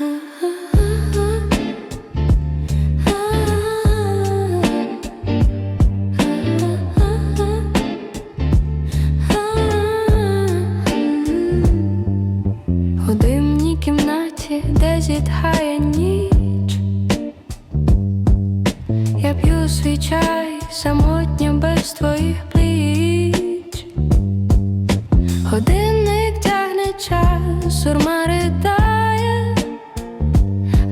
У димній кімнаті, де зітхає ніч, я п'ю свій чай без твоїх пліч. Годинник тягне час, сурма ридає,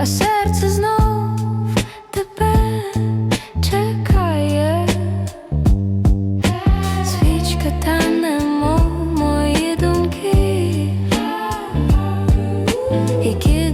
а серце знов тебе чекає, свічка та немов мої думки, які